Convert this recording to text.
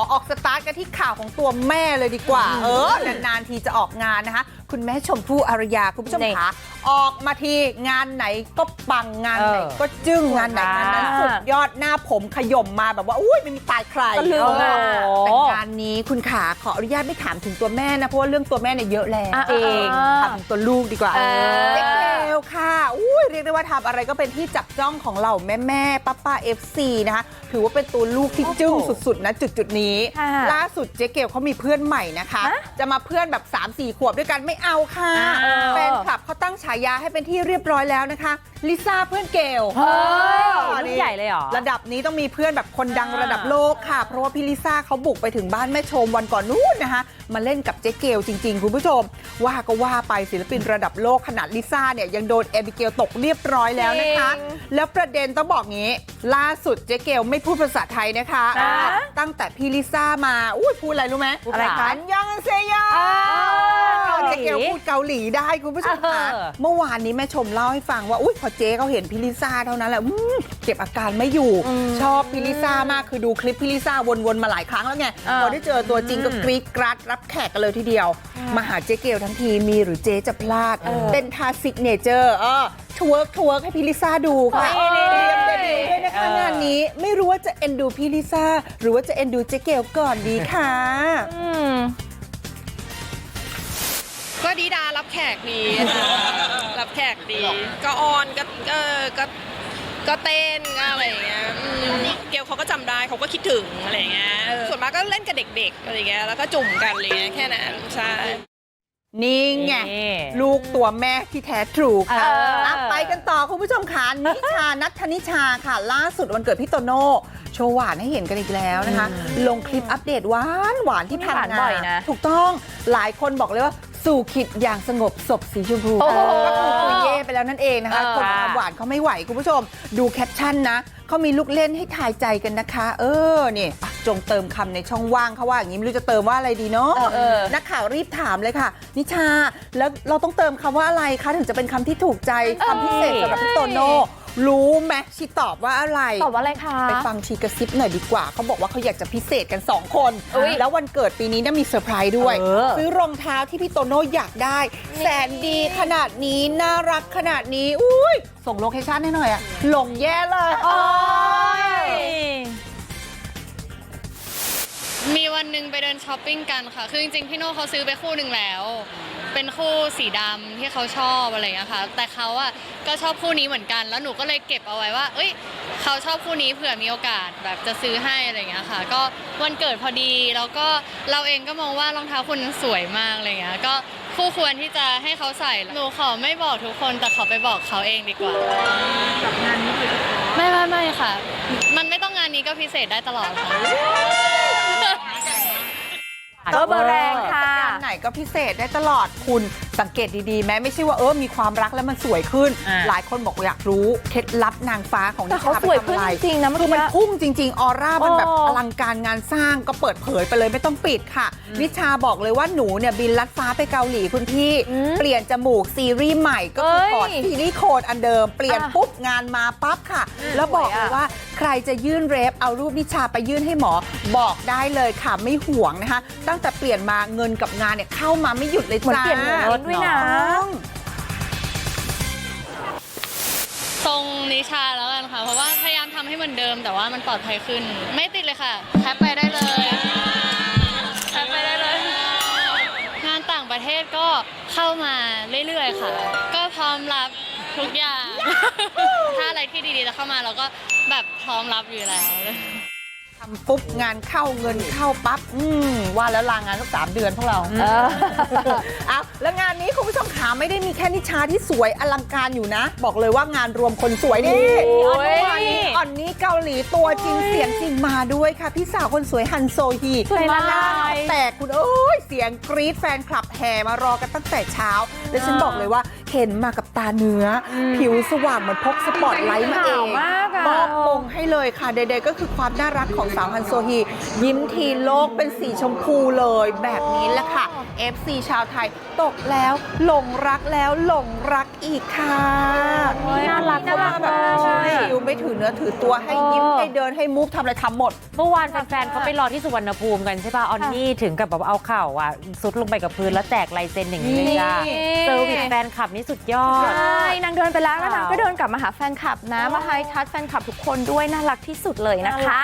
อออกสตาร์ทกันที่ข่าวของตัวแม่เลยดีกว่า เออนานๆทีจะออกงานนะคะ คุณแม่ชมพู่อารยาคุณผู้ชมนี่คะออกมาทีงานไหนก็ปังงานไหนเออก็จึ้งงานไหนงานนั้นมากสุดยอดหน้าผมขย่มมาแบบว่าอุ้ยไม่มีตายใครตะลึงเอออะแต่งานนี้คุณขาขออนุญาตไม่ถามถึงตัวแม่นะเพราะว่าเรื่องตัวแม่เนี่ยเยอะแล้วอะจริงอะถามถึงตัวลูกดีกว่า ยเรียกได้ว่าทำอะไรก็เป็นที่จับจ้องของเหล่าแม่แม่ป้าป้าเอฟซีนะคะถือว่าเป็นตัวลูกที่จึ้งสุดๆนะจุดจุดๆนี้ค่ะล่าสุดเจ๊เกลเขามีเพื่อนใหม่นะคะฮะจะมาเพื่อนแบบ 3-4 ขวบด้วยกันไม่เอาค่ะอ้าวแฟนคลับเขาตั้งฉายาให้เป็นที่เรียบร้อยแล้วนะคะลิซ่าเพื่อนเกลเฮ้ยอ๋อรุ่นใหญ่เลยเหรอ ระดับนี้ต้องมีเพื่อนแบบคนดังอ่าระดับโลกค่ะ เพราะว่าพี่ลิซ่าเขาบุกไปถึงบ้านแม่ชมวันก่อนนู้นนะคะ มาเล่นกับเจ๊เกลจริง ๆ คุณผู้ชม ว่าก็ว่าไปศิลปินระดับโลกขนาดลิซ่าเนี่ยยังโดนเอบิเกลตกเรียบร้อยแล้วนะคะจริงแล้วประเด็นต้องบอกงี้ ล่าสุดเจ๊เกลไม่พูดภาษาไทยนะคะนะตั้งแต่พี่ลิซ่ามาอุ้ยพูดอะไรรู้ไหมอะไรคะอันยังเซยาอ่า เจ๊เกลพูดเกาหลีได้คุณผู้ชมค่ะเมื่อวานนี้แม่ชมเล่าให้ฟังว่าอุ้ยพอเจ๊เขาเห็นพี่ลิซ่าเท่านั้นแหละเก็บอาการไม่อยู่ชอบพี่ลิซ่ามากคือดูคลิปพี่ลิซ่าวนๆมาหลายครั้งแล้วไงพอได้เจอตัวจริงก็กรี๊ดกราดรับแขกกันเลยทีเดียว มาหาเจ๊เกลทั้งทีมีหรือเจ๊จะพลาดเป็นทาซิกเนเจอร์เออทเวิร์กทเวิร์กให้พี่ลิซ่าดูค่ะเตรียมเดบิวต์ด้วยนะคะงานนี้ไม่รู้ว่าจะเอ็นดูพี่ลิซ่าหรือว่าจะเอ็นดูเจ๊เกลก่อนดีค่ะอื ก็ดีดารับแขกดีค่ะรับแขกดี ก็ออนก็ก็ก็ก็เต้นก็อะไรอย่างเงี้ยอืมเกลเขาก็จำได้เขาก็คิดถึงอะไรอย่างเงี้ยส่วนมากก็เล่นกับเด็กๆอะไรอย่างเงี้ยแล้วก็จุ่มกันอะไรอย่างเงี้ยแค่นั้นใช่ นี่ไง นี่ลูกตัวแม่ที่แท้ทรูค่ะเอออะไปกันต่อคุณผู้ชมค่ะนิชา นัทธนิชาค่ะ ล่าสุดวันเกิดพี่โตโน่โชว์หวานให้เห็นกันอีกแล้วนะคะ ลงคลิปอัปเดตหวานหวานที่พังหวานงาบ่อยนะ ถูกต้องหลายคนบอกเลยว่า สู่ขิดอย่างสงบศพสีชมพูโอ้โหก็คือคุยเย่ไปแล้วนั่นเองนะคะเออคนความหวานเขาไม่ไหวคุณผู้ชม ดูแคปชั่นนะเขามีลูกเล่นให้ทายใจกันนะคะ เออนี่อะจงเติมคำในช่องว่างเขาว่าอย่างนี้ไม่รู้จะเติมว่าอะไรดีเนาะเออเออนักข่าวรีบถามเลยค่ะ นิชาแล้วเราต้องเติมคำว่าอะไรคะถึงจะเป็นคำที่ถูกใจคำพิเศษสำหรับพี่โตโน่ รู้ไหมชีตอบว่าอะไร ตอบว่าอะไรคะ ไปฟังชีกระซิบหน่อยดีกว่า เขาบอกว่าเขาอยากจะพิเศษกัน 2 คน อุ๊ยแล้ววันเกิดปีนี้เนี่ยมีเซอร์ไพรส์ด้วย เออ ซื้อรองเท้าที่พี่โตโน่อยากได้ แสนดีขนาดนี้ น่ารักขนาดนี้ อุ้ยส่งโลเคชั่นให้หน่อยอะหลงแย่เลยโอ้ มีวันหนึ่งไปเดินช้อปปิ้งกันค่ะ คือจริงๆพี่โน่เขาซื้อไปคู่หนึ่งแล้ว เป็นคู่สีดำที่เขาชอบอะไรอย่างเงี้ยค่ะ แต่เขาอะก็ชอบคู่นี้เหมือนกัน แล้วหนูก็เลยเก็บเอาไว้ว่า เอ้ย เขาชอบคู่นี้เผื่อมีโอกาสแบบจะซื้อให้อะไรอย่างเงี้ยค่ะ ก็วันเกิดพอดี แล้วก็เราเองก็มองว่ารองเท้าคุณสวยมากอะไรอย่างเงี้ย ก็คู่ควรที่จะให้เขาใส่ หนูขอไม่บอกทุกคน แต่ขอไปบอกเขาเองดีกว่า กับงานนี้ไม่ไม่ไม่ค่ะ มันไม่ต้องงานนี้ก็พิเศษได้ตลอดค่ะ เบอร์เบอร์แรงค่ะ งานไหนก็พิเศษได้ตลอดคุณสังเกตดีๆ แม้ไม่ใช่ว่าเออมีความรักแล้วมันสวยขึ้น อ่า หลายคนบอกว่าอยากรู้เคล็ดลับนางฟ้าของนิแต่ชาเขาไปสวยทำขึ้นอะไร จริงๆนะเมื่อคือกี้ มันพุ่งจริง ๆ ออร่ามันแบบโอ้อลังการงานสร้างก็เปิดเผยไปเลยไม่ต้องปิดค่ะ นิชาบอกเลยว่าหนูเนี่ยบินลัดฟ้าไปเกาหลีคุณพี่ อืมเปลี่ยนจมูกซีรีส์ใหม่ก็คือเอ้ยถอดซีรีส์โคนอันเดิม เปลี่ยนอะปุ๊บงานมาปั๊บค่ะ แล้วบอกสวยเลยอะว่า ใครจะยื่นเรฟเอารูปนิชาไปยื่นให้หมอบอกได้เลยค่ะไม่ห่วงนะคะ ตั้งแต่เปลี่ยนมาเงินกับงานเนี่ยเข้ามาไม่หยุดเลยเหมือนจ้าเปลี่ยนหมวดด้วยนะต้องทรงนิชาแล้วกันค่ะ เพราะว่าพยายามทำให้เหมือนเดิม แต่ว่ามันปลอดภัยขึ้น ไม่ติดเลยค่ะแคปไปได้เลยแคปไปได้เลย งานต่างประเทศก็เข้ามาเรื่อยๆค่ะ ก็พร้อมรับทุกอย่าง ถ้าอะไรที่ดีๆจะเข้ามาเราก็ แบบพร้อมรับอยู่แล้วทำปุ๊บงานเข้าเงินเข้าปั๊บอืมว่าแล้วลางานสักสามเดือนพวกเราเออเอาแล้วงานนี้คุณผู้ชมขาไม่ได้มีแค่นิชาที่สวยอลังการอยู่นะ บอกเลยว่างานรวมคนสวยนี่โอ้ยเมื่อวานนี้อ่อนนี้เกาหลีตัวจริงเสียงจริงมาด้วยค่ะ พี่สาวคนสวยฮันโซฮีสวยมากหน้แต่คุณเอ้ยเสียงกรี๊ดแฟนคลับแห่มารอกันตั้งแต่เช้า และฉันบอกเลยว่า เห็นมากับตาเนื้ออผิวสว่างเหมือนพกสปอตไลท์มาเอขาวงมากอะ มอบมงให้เลยค่ะใดๆก็คือความน่ารักของสาวฮันโซฮี ยิ้มทีโลกเป็นสีชมพูเลยแบบนี้แหละค่ะ FC ชาวไทยตกแล้วหลงรักแล้วหลงรักอีกค่ะโอ้ยน่ารักเข้ามาแบบมากเลยชิวไม่ถือเนื้อถือตัวให้ยิ้มให้เดินให้มูฟทำอะไรทำหมด เมื่อวานแฟนๆเขาไปรอที่สุวรรณภูมิกันใช่ป่ะออนนี่ถึงกับแบบเอาเข่าอะซุดลงไปกับพื้นแล้วแจกลายเซ็นอย่างนี้เลยจ้านี่เซอร์วิสแฟนคลับนี่สุดยอด ใช่นางเดินไปแล้วแล้วนางค่ะก็เดินกลับมาหาแฟนคลับนะมาไฮทัชแฟนคลับทุกคนด้วยน่ารักที่สุดเลยนะคะ